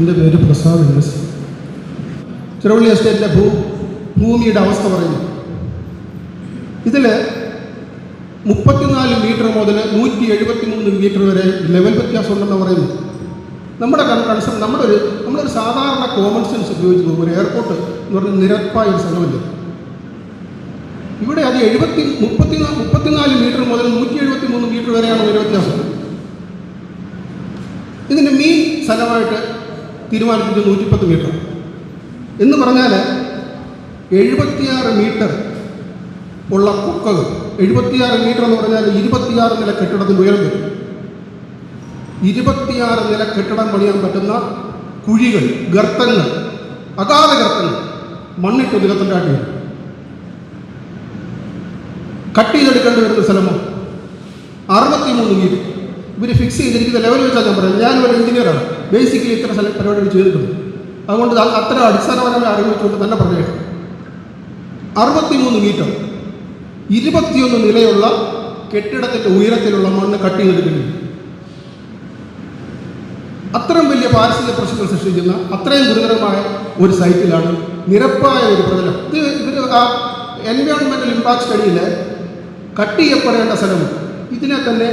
എന്റെ പേര് പ്രസാദ് എസ് ചെറുവള്ളി എസ്റ്റേറ്റിലെ ഭൂ ഭൂമിയുടെ അവസ്ഥ പറയുന്നു. ഇതിൽ മുപ്പത്തിനാല് മീറ്റർ മുതൽ നൂറ്റി എഴുപത്തി മൂന്ന് മീറ്റർ വരെ ലെവൽ വ്യത്യാസം ഉണ്ടെന്ന് പറയുന്നു. നമ്മുടെ കൺസൺ നമ്മുടെ ഒരു നമ്മളൊരു സാധാരണ കോമൺ സെൻസ് ഉപയോഗിച്ച് നോക്കും ഒരു എയർപോർട്ട് എന്ന് പറഞ്ഞ നിരപ്പായ ഒരു സ്ഥലമില്ല? ഇവിടെ അത് എഴുപത്തി മുപ്പത്തി മുപ്പത്തിനാല് മീറ്റർ മുതൽ നൂറ്റി എഴുപത്തി മൂന്ന് മീറ്റർ വരെയാണ് ഒരു വ്യത്യാസം. ഇതിന്റെ മീൻ സ്ഥലമായിട്ട് തീരുമാനിച്ചത് നൂറ്റിപ്പത്ത് മീറ്റർ. എന്ന് പറഞ്ഞാൽ എഴുപത്തിയാറ് മീറ്റർ ഉള്ള കൊക്കകൾ എഴുപത്തിയാറ് മീറ്റർ എന്ന് പറഞ്ഞാൽ ഇരുപത്തിയാറ് നില കെട്ടിടത്തിന്റെ ഉയരം വരും. ഇരുപത്തിയാറ് നില കെട്ടിടം പണിയാൻ പറ്റുന്ന കുഴികൾ ഗർത്തങ്ങൾ അഗാധ ഗർത്തങ്ങൾ മണ്ണിട്ട് നിലത്തുണ്ടാക്കി വരും കട്ട് ചെയ്തെടുക്കേണ്ടി വരുന്ന സ്ഥലമോ? അറുപത്തിമൂന്ന് മീറ്റർ. ഇവർ ഫിക്സ് ചെയ്തിരിക്കുന്ന ലെവൽ വെച്ചാൽ ഞാൻ പറയുന്നത്. ഞാനൊരു എഞ്ചിനീയറാണ് ബേസിക്കലി ഇത്ര സ്ഥലം പരിപാടികൾ ചെയ്തിട്ടുണ്ട്. അതുകൊണ്ട് അത് അത്ര അടിസ്ഥാനപരമായ അറിവ് വെച്ചുകൊണ്ട് തന്നെ പറഞ്ഞേക്കാം അറുപത്തിമൂന്ന് മീറ്റർ ഇരുപത്തിയൊന്ന് നിലയുള്ള കെട്ടിടത്തിന്റെ ഉയരത്തിലുള്ള മണ്ണ് കട്ട് ചെയ്തെടുക്കുന്നു. അത്രയും വലിയ പാരിസ്ഥിതിക പ്രശ്നങ്ങൾ സൃഷ്ടിക്കുന്ന അത്രയും ഗുരുതരമായ ഒരു സൈറ്റിലാണ് നിരപ്പായ ഒരു പ്രതലം. ഇത് ഇവർ ആ എൻവയോൺമെന്റൽ ഇമ്പാക്ട് സ്റ്റഡിയിൽ കട്ട് ചെയ്യപ്പെടേണ്ട സ്ഥലം ഇതിനെ തന്നെ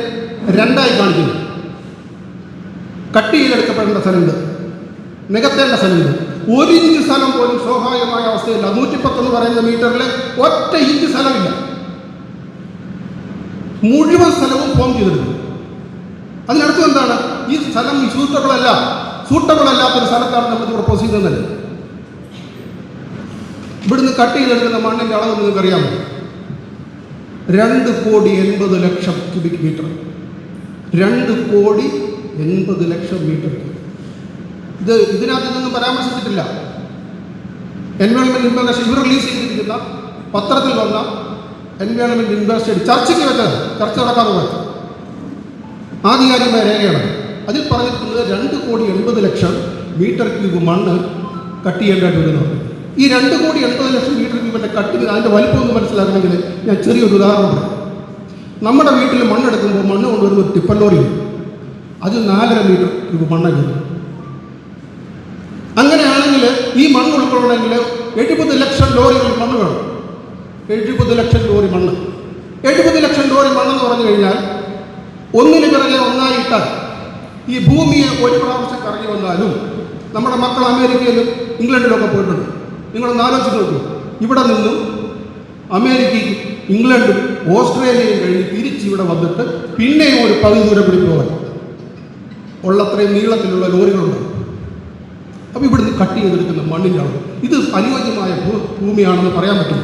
രണ്ടായി കാണിക്കുന്നു. കട്ട് ചെയ്തെടുക്കപ്പെടേണ്ട സ്ഥലമുണ്ട്. നികത്തേണ്ട സ്ഥലമുണ്ട്. ഒരു ഇഞ്ച് സ്ഥലം പോലും സ്വാഭാവികമായ അവസ്ഥയില്ല. നൂറ്റിപ്പത്തൊന്ന് പറയുന്ന മീറ്ററിൽ ഒറ്റ ഇഞ്ച് സ്ഥലമില്ല. മുഴുവൻ സ്ഥലവും ഫോം ചെയ്തെടുക്കും അതിനർത്ഥം എന്താണ്? ഈ സ്ഥലം സൂട്ടബിൾ അല്ല. സൂട്ടബിൾ അല്ലാത്തൊരു സ്ഥലത്താണ് നമ്മൾ പ്രപ്പോസ് ചെയ്തതല്ലേ ഇവിടുന്ന് കട്ട് ചെയ്തെടുക്കുന്ന മണ്ണിന്റെ അളവ് നിങ്ങൾക്കറിയാമോ? രണ്ട് കോടി എൺപത് ലക്ഷം ക്യൂബിക് മീറ്റർ രണ്ട് കോടി എൺപത് ലക്ഷം മീറ്റർ. ഇത് ഇതിനകത്ത് നിന്നും പരാമർശിച്ചിട്ടില്ല. എൻവയോൺമെന്റ് ഇൻഫർമേഷൻ ഇവർ റിലീസ് ചെയ്തിരിക്കുന്ന പത്രത്തിൽ വന്ന എൻവയോൺമെന്റ് ഇൻവെസ്റ്റേഡ് ചർച്ചയ്ക്ക് വെച്ചത് ചർച്ച നടക്കാതെ പോയത്. ആധികാരികമായ രേഖയാണ്. അതിൽ പറഞ്ഞിരിക്കുന്നത് രണ്ട് കോടി എൺപത് ലക്ഷം മീറ്റർ ക്യൂബ് മണ്ണ് കട്ട് ചെയ്യേണ്ടതായിട്ട് വരുന്നു ഈ രണ്ട് കോടി എൺപത് ലക്ഷം മീറ്റർ ക്യൂബിന്റെ കട്ടിങ് അതിന്റെ വലിപ്പം ഒന്ന് മനസ്സിലാക്കണമെങ്കിൽ ഞാൻ ചെറിയൊരു ഉദാഹരണം നമ്മുടെ വീട്ടിൽ മണ്ണെടുക്കുമ്പോൾ മണ്ണ് കൊണ്ടുവരുന്ന ടിപ്പർ ലോറി അത് നാലര മീറ്റർ ക്യൂബ് മണ്ണ് കയറും അങ്ങനെയാണെങ്കിൽ ഈ മണ്ണ് ഉൾക്കൊള്ളണമെങ്കിൽ എഴുപത് ലക്ഷം ലോറികൾ മണ്ണ് വേണം. എഴുപത് ലക്ഷം ലോറി മണ്ണ്. എഴുപത് ലക്ഷം ലോറി മണ്ണെന്ന് പറഞ്ഞു കഴിഞ്ഞാൽ ഒന്നിന് പിറകെ ഒന്നായിട്ടാൽ ഈ ഭൂമിയെ ഒരു പ്രാവശ്യം കറങ്ങി വന്നാലും നമ്മുടെ മക്കൾ അമേരിക്കയിലും ഇംഗ്ലണ്ടിലൊക്കെ പോയിട്ടുണ്ട്. നിങ്ങളൊന്ന് ആലോചിച്ച് നോക്കൂ. ഇവിടെ നിന്നും അമേരിക്കയും ഇംഗ്ലണ്ടും ഓസ്ട്രേലിയയും കഴിഞ്ഞ് തിരിച്ച് ഇവിടെ വന്നിട്ട് പിന്നെയും ഒരു പകുതി ദൂരം കൂടി പോകാൻ. ഉള്ളത്രയും നീളത്തിലുള്ള ലോറികളുണ്ട്. അപ്പോൾ ഇവിടുന്ന് കട്ട് ചെയ്തെടുക്കുന്ന മണ്ണിന്റെ അളവ് ഇത് അനുയോജ്യമായ ഭൂ- ഭൂമിയാണെന്ന് പറയാൻ പറ്റും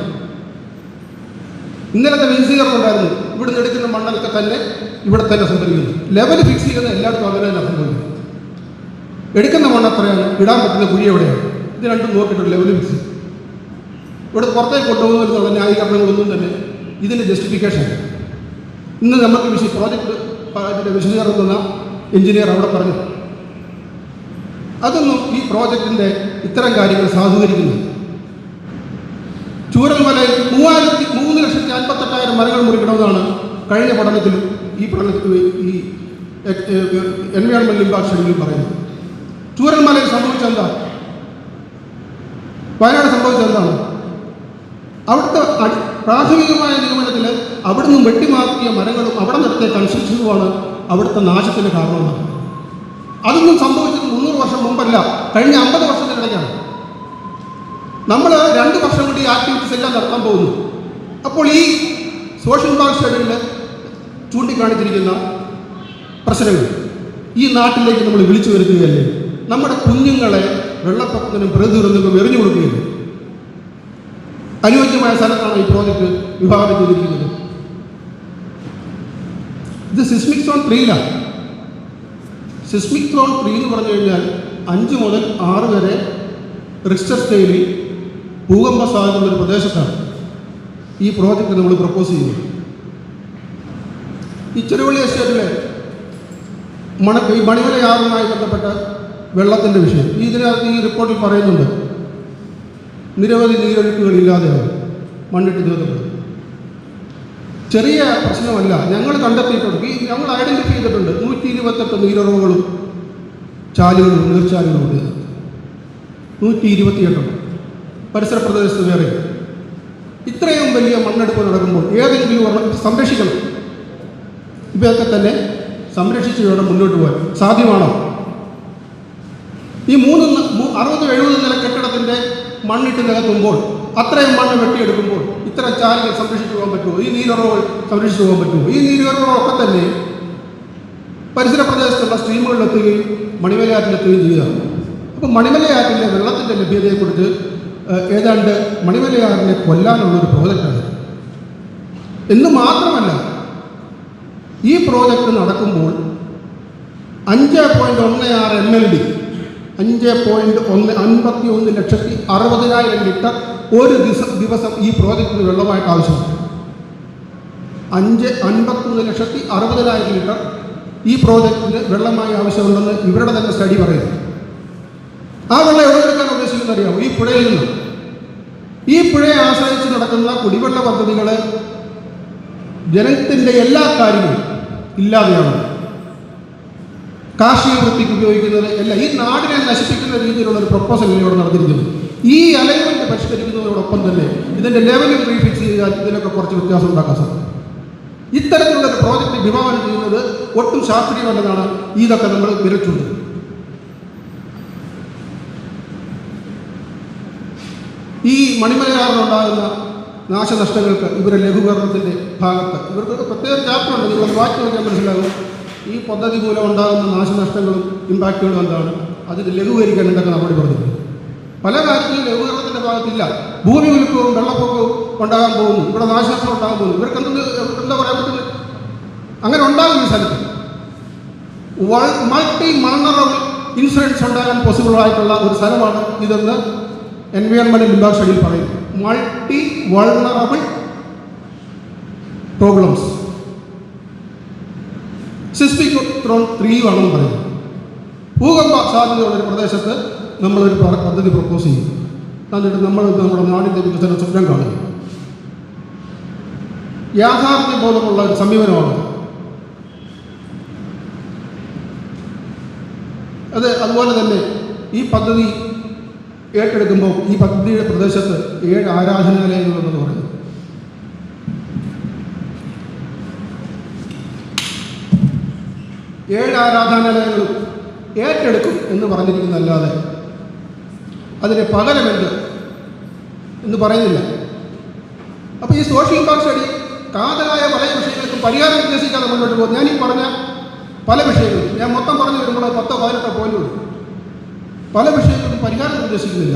ഇന്നലത്തെ വിശദീകരണമുണ്ടായിരുന്നു ഇവിടുന്ന് എടുക്കുന്ന മണ്ണൊക്കെ തന്നെ ഇവിടെ തന്നെ സംഭവിക്കുന്നു ലെവൽ ഫിക്സ് ചെയ്യുന്ന എല്ലായിടത്തും അങ്ങനെ തന്നെ സംഭവിക്കുന്നു. എടുക്കുന്ന മണ്ണ് എത്രയാണ്? ഇടാൻ പറ്റുന്ന കുഴി എവിടെയാണ്? ഇത് രണ്ടും നോക്കിയിട്ടുണ്ട് ലെവൽ ഫിക്സ് ഇവിടെ പുറത്തേക്ക് കൊണ്ടുപോകുന്നതിനുള്ള ന്യായീകരണങ്ങളൊന്നും തന്നെ ഇതിന്റെ ജസ്റ്റിഫിക്കേഷൻ ഇന്ന് നമുക്ക് വിശ പ്രോജക്റ്റ് വിശദീകരണം തന്ന എഞ്ചിനീയർ അവിടെ പറഞ്ഞു. അതൊന്നും ഈ പ്രോജക്റ്റിന്റെ ഇത്തരം കാര്യങ്ങൾ സാധൂകരിക്കുന്നു ചൂരൽമലയിൽ മൂവായിരത്തി മൂന്ന് ലക്ഷത്തി അൻപത്തെട്ടായിരം മരങ്ങൾ മുറിക്കണമെന്നാണ് കഴിഞ്ഞ പഠനത്തിൽ ഈ പഠനത്തിൽ ഈ എൻവയോൺമെന്റ് ഇമ്പാക്ട് ഷെഡ്യൂളിൽ പറയുന്നത്. ചൂരൽമലയിൽ സംഭവിച്ചത് എന്താ? വയനാട് സംഭവിച്ചത് എന്താണ്? അവിടുത്തെ പ്രാഥമികമായ നിഗമനത്തിൽ അവിടുന്ന് വെട്ടിമാറ്റിയ മരങ്ങളും അവിടെ നിർത്തിയ കൺസ്ട്രക്ഷനുമാണ് അവിടുത്തെ നാശത്തിന് കാരണമാണ് അതൊന്നും സംഭവിച്ചത് മുന്നൂറ് വർഷം മുമ്പല്ല. കഴിഞ്ഞ അമ്പത് വർഷത്തിനിടയ്ക്കാണ് നമ്മൾ രണ്ട് വർഷം കൂടി ആക്ടിവിറ്റീസ് എല്ലാം നടത്താൻ പോകുന്നു. അപ്പോൾ ഈ സോഷ്യൽ ബാങ്ക് സ്റ്റഡിയിൽ ചൂണ്ടിക്കാണിച്ചിരിക്കുന്ന പ്രശ്നങ്ങൾ ഈ നാട്ടിലേക്ക് നമ്മൾ വിളിച്ചു വരുത്തുകയല്ലേ? നമ്മുടെ കുഞ്ഞുങ്ങളെ വെള്ളപ്പൊക്കത്തിനും പ്രകൃതിദുരന്തങ്ങൾക്കും എറിഞ്ഞു കൊടുക്കുകയല്ലേ? അനുയോജ്യമായ സ്ഥലത്താണ് ഈ പ്രോജക്റ്റ് വിഭാവനം ചെയ്തിരിക്കുന്നത്. ഇത് സിസ്മിക് സോൺ ത്രീയിലാണ് സിസ്മിക് സോൺ ത്രീ എന്ന് പറഞ്ഞു കഴിഞ്ഞാൽ അഞ്ച് മുതൽ ആറ് വരെ റിക്സ്റ്റർ സ്കെയിലിൽ ഭൂകമ്പ സാധ്യതയുള്ള ഒരു പ്രദേശത്താണ് ഈ പ്രോജക്റ്റ് നമ്മൾ പ്രപ്പോസ് ചെയ്യുന്നത്. ഈ ചെറുവള്ളി എസ്റ്റേറ്റിലെ മണ ഈ മണിമല മണിമലയാറുമായി ബന്ധപ്പെട്ട വെള്ളത്തിന്റെ വിഷയം. ഇതിനകത്ത് ഈ റിപ്പോർട്ടിൽ പറയുന്നുണ്ട്. നിരവധി നീരൊഴുക്കുകൾ ഇല്ലാതെയാണ് മണ്ണിട്ട് തീർത്തത് ചെറിയ പ്രശ്നമല്ല. ഞങ്ങൾ കണ്ടെത്തിയിട്ടുണ്ട്. ഈ ഞങ്ങൾ ഐഡന്റിഫൈ ചെയ്തിട്ടുണ്ട്. നൂറ്റി ഇരുപത്തെട്ട് നീരുറവുകളും ചാലുകളും നീർച്ചാലുകളും ഉണ്ട്. നൂറ്റി ഇരുപത്തിയെട്ടെണ്ണം പരിസര പ്രദേശത്ത് വേറെ. ഇത്രയും വലിയ മണ്ണെടുപ്പ് നടക്കുമ്പോൾ ഏതെങ്കിലും ഒരെണ്ണം സംരക്ഷിക്കണം. ഇവയൊക്കെ തന്നെ സംരക്ഷിച്ച് വേണം മുന്നോട്ട് പോകാൻ. സാധ്യമാണോ? ഈ മൂന്ന് അറുപത് എഴുപത് നില കെട്ടിടത്തിന്റെ മണ്ണിട്ട് നികത്തുമ്പോൾ അത്രയും മണ്ണ് വെട്ടിയെടുക്കുമ്പോൾ ഇത്തരം ചാലുകൾ സംരക്ഷിച്ചു പോകാൻ പറ്റുമോ? ഈ നീരുറവുകൾ സംരക്ഷിച്ചു പോകാൻ പറ്റുമോ? ഈ നീരുറവുകളൊക്കെ തന്നെ പരിസര പ്രദേശത്തുള്ള സ്ട്രീമുകളിലെത്തുകയും മണിമലയാറ്റിലെത്തുകയും ചെയ്യുകയാണ് അപ്പോൾ മണിമലയാറ്റിലെ വെള്ളത്തിന്റെ ലഭ്യതയെക്കുറിച്ച് ഏതാണ്ട് മണിമലയാറിനെ കൊല്ലാനുള്ളൊരു പ്രോജക്റ്റാണ് എന്ന് മാത്രമല്ല ഈ പ്രോജക്റ്റ് നടക്കുമ്പോൾ അഞ്ച് പോയിന്റ് ഒന്ന് ആറ് എം എൽ ഡി അഞ്ച് പോയിന്റ് ഒന്ന് അൻപത്തി ഒന്ന് ലക്ഷത്തി അറുപതിനായിരം ലിറ്റർ ഒരു ദിവസം ദിവസം ഈ പ്രോജക്റ്റിന് വെള്ളമായിട്ട് ആവശ്യമുണ്ട്. അഞ്ച് അൻപത്തൊന്ന് ലക്ഷത്തി അറുപതിനായിരം ലിറ്റർ ഈ പ്രോജക്റ്റിന് വെള്ളമായി ആവശ്യമുണ്ടെന്ന് ഇവരുടെ തന്നെ സ്റ്റഡി പറയുന്നു. ആ വെള്ളം എവിടെ എടുക്കാൻ ഉദ്ദേശിക്കുന്നത് അറിയാമോ? ഈ പുഴയിൽ നിന്ന് ഈ പുഴയെ ആശ്രയിച്ച് നടക്കുന്ന കുടിവെള്ള പദ്ധതികൾ ജനത്തിന്റെ എല്ലാ കാര്യങ്ങളും ഇല്ലാതെയാണ്. കാർഷിക വൃത്തിക്ക് ഉപയോഗിക്കുന്നത് എല്ലാം ഈ നാടിനെ നശിപ്പിക്കുന്ന രീതിയിലുള്ള ഒരു പ്രപ്പോസൽ ഇവിടെ നടന്നിരിക്കുന്നത് ഈ അലൈൻമെന്റ് പരിഷ്കരിക്കുന്നതോടൊപ്പം തന്നെ ഇതിന്റെ ലെവലിൽ റീഫിക്സ് ചെയ്താൽ ഇതിനൊക്കെ കുറച്ച് വ്യത്യാസം ഉണ്ടാക്കാൻ സാധിക്കും ഇത്തരത്തിലുള്ള ഒരു പ്രോജക്റ്റ് വിഭാവനം ചെയ്യുന്നത് ഒട്ടും ശാസ്ത്രീയമല്ലെന്നാണ് ഇതൊക്കെ നമ്മൾ വിരച്ചുണ്ട് ഈ മണിമലയാറിലുണ്ടാകുന്ന നാശനഷ്ടങ്ങൾക്ക് ഇവരെ ലഘൂകരണത്തിന്റെ ഭാഗത്ത് ഇവർക്ക് പ്രത്യേക ചാപ്റ്ററുണ്ട് നിങ്ങൾ വാക്കി നോക്കിയാൽ മനസ്സിലാകും. ഈ പദ്ധതി മൂലം ഉണ്ടാകുന്ന നാശനഷ്ടങ്ങളും ഇമ്പാക്റ്റുകളും എന്താണ്? അതിന് ലഘൂകരിക്കാൻ എന്തൊക്കെ നടപടി പറഞ്ഞിട്ടുണ്ട് പല കാര്യത്തിലും ലഘൂകരണത്തിന്റെ ഭാഗത്തില്ല. ഭൂമി കുലുക്കവും വെള്ളപ്പൊക്കവും ഉണ്ടാകാൻ പോകുന്നു. ഇവിടെ നാശനഷ്ടം ഉണ്ടാകാൻ പോകുന്നു. ഇവർക്ക് എന്ത് എന്താ പറയാൻ പറ്റുന്നത്? അങ്ങനെ ഉണ്ടാകും ഈ സ്ഥലത്ത്. മൾട്ടി മണ്ണറബിൾ ഇൻഷുറൻസ് ഉണ്ടാകാൻ പോസിബിൾ ആയിട്ടുള്ള ഒരു സ്ഥലമാണ് ഇതെന്ന് എൻവയോൺമെന്റ് ഇമ്പാക്ട് പറയും. മൾട്ടി വൾണറബിൾ പ്രോബ്ലംസ് സിസ്മിക് ത്രോൺ ത്രീ ആണെന്ന് പറയും. ഭൂകമ്പ സാധ്യതയുള്ള ഒരു പ്രദേശത്ത് നമ്മളൊരു പദ്ധതി പ്രപ്പോസ് ചെയ്യും. എന്നിട്ട് നമ്മൾ നമ്മുടെ നാടിന്റെ വികസന സ്വപ്നം കാണും. യാഥാർത്ഥ്യം പോലുമുള്ള ഒരു സമീപനമാണ് അത്. അതുപോലെ തന്നെ ഈ പദ്ധതി ഏറ്റെടുക്കുമ്പോൾ ഈ പദ്ധതിയുടെ പ്രദേശത്ത് ഏഴ് ആരാധനാലയങ്ങളുണ്ടെന്ന് പറയുന്നു. ഏഴ് ആരാധനാലയങ്ങളും ഏറ്റെടുക്കും എന്ന് പറഞ്ഞിരിക്കുന്നതല്ലാതെ അതിന് പകരമെന്ത് എന്ന് പറയുന്നില്ല. അപ്പോൾ ഈ സോഷ്യൽ ഇമ്പാക്ട് സ്റ്റഡി കാതലായ പല വിഷയങ്ങൾക്കും പരിഹാരം ഉദ്ദേശിക്കാതെ മുന്നോട്ട് പോകും. ഞാൻ ഈ പറഞ്ഞ പല വിഷയങ്ങളും ഞാൻ മൊത്തം പറഞ്ഞു വരുമ്പോൾ പത്തോ പതിനെട്ടോ പോയിന്റ് പല വിഷയങ്ങൾക്കും പരിഹാരം ഉദ്ദേശിക്കുന്നില്ല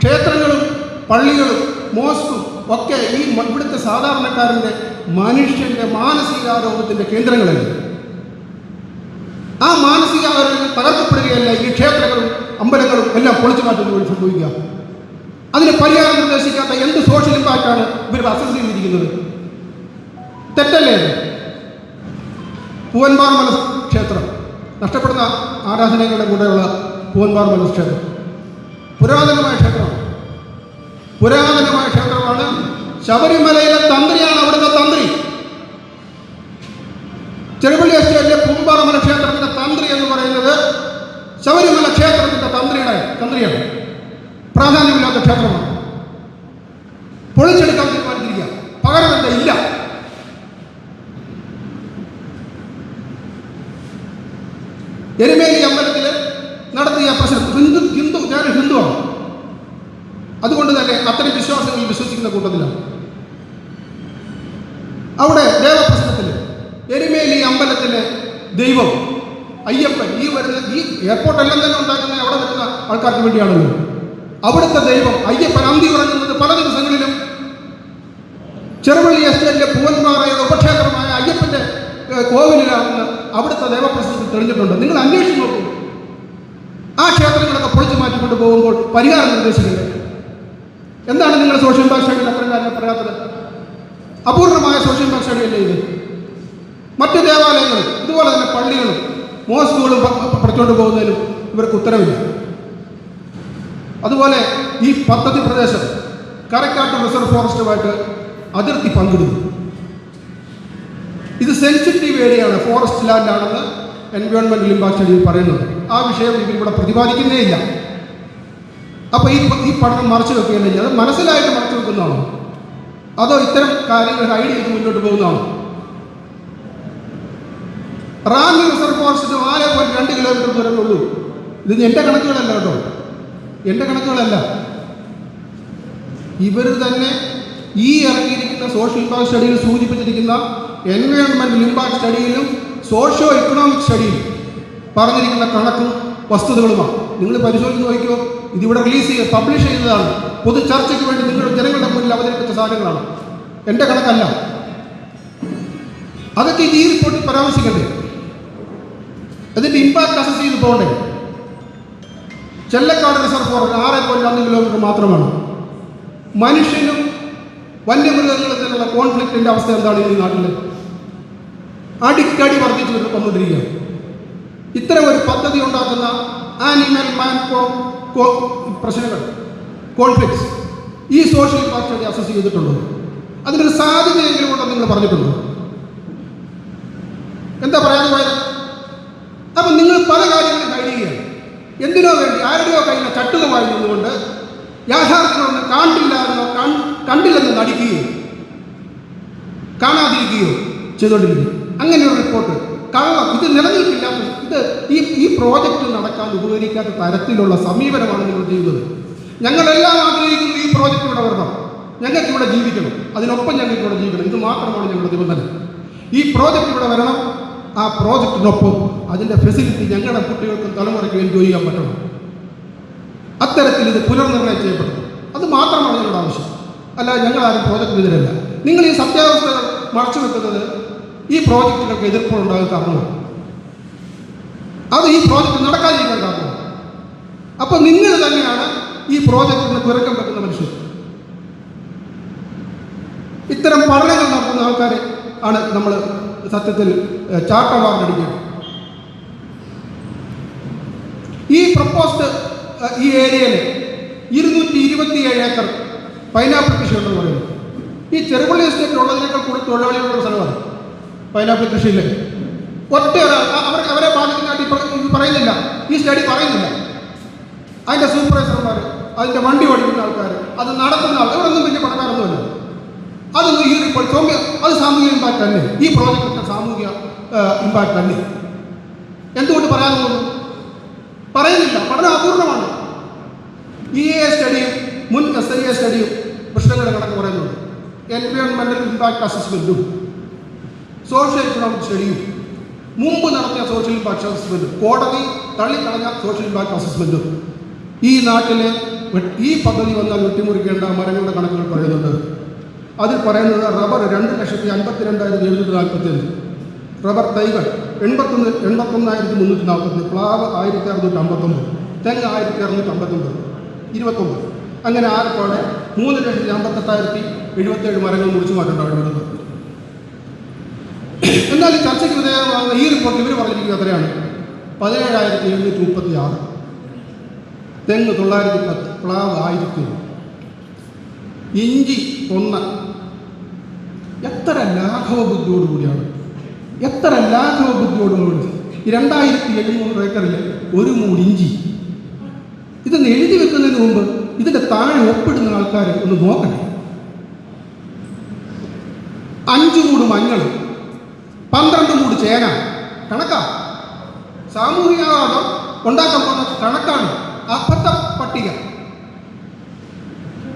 ക്ഷേത്രങ്ങളും പള്ളികളും മോസ്കും ഒക്കെ ഈ ഇവിടുത്തെ സാധാരണക്കാരന്റെ മനുഷ്യന്റെ മാനസികാരോഗ്യത്തിന്റെ കേന്ദ്രങ്ങളല്ലേ? ആ മാനസിക തകർക്കപ്പെടുകയല്ല ഈ ക്ഷേത്രങ്ങളും അമ്പലങ്ങളും എല്ലാം പൊളിച്ചു മാറ്റുന്നത് വഴി സംഭവിക്കുക. അതിന് പരിഹാരം നിർദ്ദേശിക്കാത്ത എന്ത് സോഷ്യൽ ഇമ്പാക്റ്റാണ് ഇവർ അസസ് ചെയ്തിരിക്കുന്നത്? തെറ്റല്ലേ പൂവന്മാർ പൂവൻപാറമല ക്ഷേത്രം. നഷ്ടപ്പെടുന്ന ആരാധനകളുടെ കൂടെയുള്ള പൂവൻപാറമല ക്ഷേത്രം. പുരാതനമായ ക്ഷേത്രം. പുരാതനമായ ക്ഷേത്രമാണ് ശബരിമലയിലെ തന്ത്രിയാണ് അവിടുത്തെ തന്ത്രി. ചെറുപള്ളി എസ്റ്റേറ്റിലെ പൂമ്പാറമല ക്ഷേത്രത്തിന്റെ തന്ത്രി എന്ന് പറയുന്നത് ശബരിമല ക്ഷേത്രത്തിന്റെ തന്ത്രിയുടെ തന്ത്രിയാണ്. പ്രാധാന്യമില്ലാത്ത ക്ഷേത്രമാണ്. പൊളിച്ചെടുക്കാൻ തീരുമാനിച്ചിരിക്കുക. പകരം എന്താ? ഇല്ല. എരുമേലി അമ്പലത്തിൽ നടത്തിയ പ്രശ്നം ഹിന്ദു ഹിന്ദു ഞാൻ ഹിന്ദുവാണ്. അതുകൊണ്ട് തന്നെ അത്തരം വിശ്വാസങ്ങളിൽ വിശ്വസിക്കുന്ന കൂട്ടത്തിലാണ് അവിടെ ദേവപ്രശ്നത്തിൽ എരുമേലി അമ്പലത്തിലെ ദൈവം. അയ്യപ്പൻ ഈ വരുന്ന ഈ എയർപോർട്ട് എല്ലാം തന്നെ ഉണ്ടാക്കുന്ന അവിടെ വരുന്ന ആൾക്കാർക്ക് വേണ്ടിയാണല്ലോ. അവിടുത്തെ ദൈവം അയ്യപ്പൻ അന്തി ഉറങ്ങുന്നത് പല ദിവസങ്ങളിലും. ചെറുപള്ളി എസ്റ്റേറ്റിലെ പൂവന്മാറായ ഉപക്ഷേത്രമായ അയ്യപ്പന്റെ കോവിലിലാണെന്ന് അവിടുത്തെ ദേവപ്രശ്നത്തിൽ തെളിഞ്ഞിട്ടുണ്ട്. നിങ്ങൾ അന്വേഷിച്ച് നോക്കൂ. ആ ക്ഷേത്രങ്ങളൊക്കെ പൊളിച്ചു മാറ്റിക്കൊണ്ട് പോകുമ്പോൾ പരിഹാരം നിർദ്ദേശിക്കുന്നത് എന്താണ് നിങ്ങൾ സോഷ്യൽ ഭാഷകളിൽ അത്രയും കാര്യം പറയാത്തത്? അപൂർണമായ സോഷ്യൽ സ്റ്റഡിയല്ലേ ഇത്? മറ്റ് ദേവാലയങ്ങളും ഇതുപോലെ തന്നെ പള്ളികളും മോസ്കുകളും പഠിച്ചുകൊണ്ട് പോകുന്നതിനും ഇവർക്ക് ഉത്തരവില്ല. അതുപോലെ ഈ പദ്ധതി പ്രദേശം കരക്കാട്ട് റിസർവ് ഫോറസ്റ്റുമായിട്ട് അതിർത്തി പങ്കിടുന്നു. ഇത് സെൻസിറ്റീവ് ഏരിയയാണ് ഫോറസ്റ്റ് ലാൻഡ് ആണെന്ന് എൻവയോൺമെന്റൽ ഇമ്പാക്ട് പറയുന്നുണ്ട്. ആ വിഷയം ഇതിൽ ഇവിടെ പ്രതിപാദിക്കുന്നേ ഇല്ല. അപ്പോൾ ഈ ഈ പഠനം മറച്ചു വെക്കുകയാണെങ്കിൽ അത് മനസ്സിലായിട്ട് മറച്ചു വെക്കുന്നതാണോ? അതോ ഇത്തരം കാര്യങ്ങൾ ഹൈഡ് ചെയ്ത് മുന്നോട്ട് പോകുന്നതാണോ? റാന്നി റിസർവ് ഫോറസ്റ്റ് നാല് പോയിന്റ് രണ്ട് കിലോമീറ്റർ ദൂരമേ ഉള്ളൂ ഇത് എന്റെ കണക്കുകളല്ല കേട്ടോ. എന്റെ കണക്കുകളല്ല. ഇവർ തന്നെ ഈ ഇറങ്ങിയിരിക്കുന്ന സോഷ്യൽ ഇമ്പാക്ട് സ്റ്റഡിയിൽ സൂചിപ്പിച്ചിരിക്കുന്ന എൻവയോൺമെന്റ് ഇമ്പാക്ട് സ്റ്റഡിയിലും സോഷ്യോ എക്കണോമിക് സ്റ്റഡിയിലും പറഞ്ഞിരിക്കുന്ന കണക്കും വസ്തുതകളുമാണ്. നിങ്ങൾ പരിശോധിച്ച് നോക്കിയോ ഇതിവിടെ റിലീസ് ചെയ്ത് പബ്ലിഷ് ചെയ്തതാണ് പൊതു ചർച്ചയ്ക്ക് വേണ്ടി നിങ്ങൾ ജനങ്ങളുടെ മുന്നിൽ അവതരിപ്പിച്ച സാധനങ്ങളാണ്. എന്റെ കണക്കല്ല. അതൊക്കെ ഈ റിപ്പോർട്ടിൽ പരാമർശിക്കണ്ടേ? അതിന്റെ ഇമ്പാക്ട് അസസ് ചെയ്ത് പോകണ്ടേ? ചെല്ലക്കാട് റിസർവ് ഫോറസ്റ്റ് ആറ് പോയിന്റ് ഒന്ന് കിലോമീറ്റർ മാത്രമാണ്. മനുഷ്യനും വന്യമൃഗങ്ങളും തമ്മിലുള്ള കോൺഫ്ലിക്റ്റിന്റെ അവസ്ഥ എന്താണ് ഈ നാട്ടിൽ അടിക്കടി വർദ്ധിച്ചു വന്നുകൊണ്ടിരിക്കുക ഇത്തരം ഒരു പദ്ധതി ഉണ്ടാക്കുന്ന ആനിമൽ മാൻ കോ പ്രശ്നങ്ങൾ കോൺഫ്ലിക്ട്സ് ഈ സോഷ്യൽ ഇമ്പാക്ട് സ്റ്റഡി അസസ് ചെയ്തിട്ടുണ്ടോ. അതിനൊരു സാധ്യതയെങ്കിലും ഉണ്ടെന്ന് നിങ്ങൾ പറഞ്ഞിട്ടുണ്ടോ. എന്താ പറയാതെ പോയത്? അപ്പൊ നിങ്ങൾ പല കാര്യങ്ങളും കഴിയുകയാണ്. എന്തിനോ വേണ്ടി ആരുടെയോ കയ്യിലെ ചട്ടുകമായി നിന്നുകൊണ്ട് യാഥാർത്ഥ്യമൊന്നും കാണ്ടില്ല എന്നോ കണ്ടില്ലെന്ന് നടിക്കുകയോ കാണാതിരിക്കുകയോ ചെയ്തുകൊണ്ടിരിക്കുന്നു. അങ്ങനെ ഒരു റിപ്പോർട്ട് കാരണം ഇത് നിലനിൽപ്പില്ലാത്ത ഇത് ഈ ഈ പ്രോജക്റ്റ് നടക്കാൻ ഉപകരിക്കാത്ത തരത്തിലുള്ള സമീപനമാണ് നിങ്ങൾ ചെയ്യുന്നത്. ഞങ്ങളെല്ലാം ആഗ്രഹിക്കുന്നു ഈ പ്രോജക്റ്റ് ഇവിടെ വരണം. ഞങ്ങൾക്ക് ഇവിടെ ജീവിക്കണം. അതിനൊപ്പം ഞങ്ങൾക്ക് ഇവിടെ ജീവിക്കണം. ഇത് മാത്രമാണ് ഞങ്ങളുടെ നിബന്ധന. ഈ പ്രോജക്റ്റ് ഇവിടെ വരണം. ആ പ്രോജക്റ്റിനൊപ്പം അതിന്റെ ഫെസിലിറ്റി ഞങ്ങളുടെ കുട്ടികൾക്കും തലമുറയ്ക്കും എൻജോയ് ചെയ്യാൻ പറ്റണം. അത്തരത്തിൽ ഇത് പുനർനിർണയം ചെയ്യപ്പെടും അത് മാത്രമാണ് ഞങ്ങളുടെ ആവശ്യം. അല്ല ഞങ്ങൾ ആരും പ്രോജക്റ്റിനെതിരല്ല നിങ്ങൾ ഈ സത്യാവസ്ഥ മറച്ചു വെക്കുന്നത് ഈ പ്രോജക്റ്റുകൾക്ക് എതിർപ്പുണ്ടാകാൻ കാരണമാണ്. അത് ഈ പ്രോജക്റ്റ് നടക്കാതിരിക്കാൻ കാരണമാണ്. അപ്പോൾ നിങ്ങൾ തന്നെയാണ് ഈ പ്രോജക്റ്റിന് തുരക്കം വെക്കുന്ന മനുഷ്യർ. ഇത്തരം പഠനങ്ങൾ നടത്തുന്ന ആൾക്കാരെ ആണ് നമ്മൾ സത്യത്തിൽ ചാർട്ടർ ചാർട്ട് അവാർഡ് ഈ പ്രപ്പോസ്ഡ് ഈ ഏരിയയിൽ ഇരുന്നൂറ്റി ഇരുപത്തിയേഴ് ഏക്കർ പൈനാപ്പിൾ കൃഷി എന്ന് പറയുന്നു. ഈ ചെറുപള്ളി എസ്റ്റേറ്റ് ഉള്ളതിനേക്കാൾ കൂടുതൽ തൊഴിലാളികളുള്ള സ്ഥലമാണ് പൈനാപ്പിൾ കൃഷിയിൽ ഒറ്റ അവർ അവരെ പറ- പറയുന്നില്ല. ഈ സ്റ്റഡി പറയുന്നില്ല. അതിന്റെ സൂപ്പർവൈസർമാർ അതിന്റെ വണ്ടി ഓടിക്കുന്ന ആൾക്കാർ അത് നടത്തുന്ന ആൾക്കാർ ഒന്നും വലിയ പണക്കാരൊന്നുമില്ല. അത് ഈ ഒരു സൗമ്യ അത് സാമൂഹിക തന്നെ ഈ പ്രോജക്റ്റിന്റെ സാമൂഹിക ഇമ്പാക്റ്റ് തന്നെ എന്തുകൊണ്ട് പോകുന്നു പറയുന്നില്ല. പഠനം അപൂർണമാണ്. ഇ എ സ്റ്റഡിയും മുൻ എസ് ഐ എ സ്റ്റഡിയും പ്രശ്നങ്ങളുടെ കണക്ക് പറയുന്നുണ്ട്. എൻവയോൺമെന്റൽ ഇമ്പാക്ട് അസസ്മെന്റും സോഷ്യൽ എക്കണോമിക് സ്റ്റഡിയും മുമ്പ് നടത്തിയ സോഷ്യൽ ഇമ്പാക്ട് അസസ്മെന്റും കോടതി തള്ളിക്കളഞ്ഞ സോഷ്യൽ ഇമ്പാക്ട് അസസ്മെന്റും ഈ നാട്ടിലെ ഈ പദ്ധതി വന്നാൽ വെട്ടിമുറിക്കേണ്ട മരങ്ങളുടെ കണക്കുകൾ പറയുന്നുണ്ട്. അതിൽ പറയുന്നത് റബ്ബർ രണ്ട് ലക്ഷത്തി അൻപത്തിരണ്ടായിരത്തി എഴുന്നൂറ്റി നാൽപ്പത്തി അഞ്ച് റബ്ബർ തൈകൾ എൺപത്തൊന്ന് എൺപത്തൊന്നായിരത്തി മുന്നൂറ്റി നാൽപ്പത്തി പ്ലാവ് ആയിരത്തി അറുന്നൂറ്റി അമ്പത്തൊമ്പത് തെങ്ങ് ആയിരത്തി അറുന്നൂറ്റി അമ്പത്തൊമ്പത് ഇരുപത്തൊമ്പത്. അങ്ങനെ ആകെപ്പാടെ മൂന്ന് ലക്ഷത്തി അമ്പത്തെട്ടായിരത്തി എഴുപത്തേഴ് മരങ്ങൾ മുറിച്ചു മാറ്റേണ്ട വരുന്നത്. എന്നാൽ ഈ ചർച്ചയ്ക്ക് വിധേയമാകുന്ന ഈ റിപ്പോർട്ട് ഇവർ പറഞ്ഞിരിക്കുന്നത് എത്രയാണ് പതിനേഴായിരത്തി എഴുന്നൂറ്റി മുപ്പത്തി ആറ് തെങ്ങ് തൊള്ളായിരത്തി പത്ത്. പ്ലാവ് ആയിരത്തി ഇഞ്ചി ഒന്ന്. എത്ര ലാഘവ ബുദ്ധിയോടുകൂടിയാണ് എത്ര ലാഘവ ബുദ്ധിയോടുകൂടി ഈ രണ്ടായിരത്തി എഴുന്നൂറ് ഏക്കറിൽ ഒരു മൂട് ഇഞ്ചി. ഇതൊന്ന് എഴുതി വെക്കുന്നതിന് മുമ്പ് ഇതിന്റെ താഴെ ഒപ്പിടുന്ന ആൾക്കാർ ഒന്ന് നോക്കണേ. അഞ്ചു മൂട് മഞ്ഞൾ പന്ത്രണ്ട് മൂട് ചേന. കണക്കാ. സാമൂഹികാഘാതം ഉണ്ടാക്കാൻ പോകുന്ന കണക്കാണ് അബദ്ധ പട്ടിക.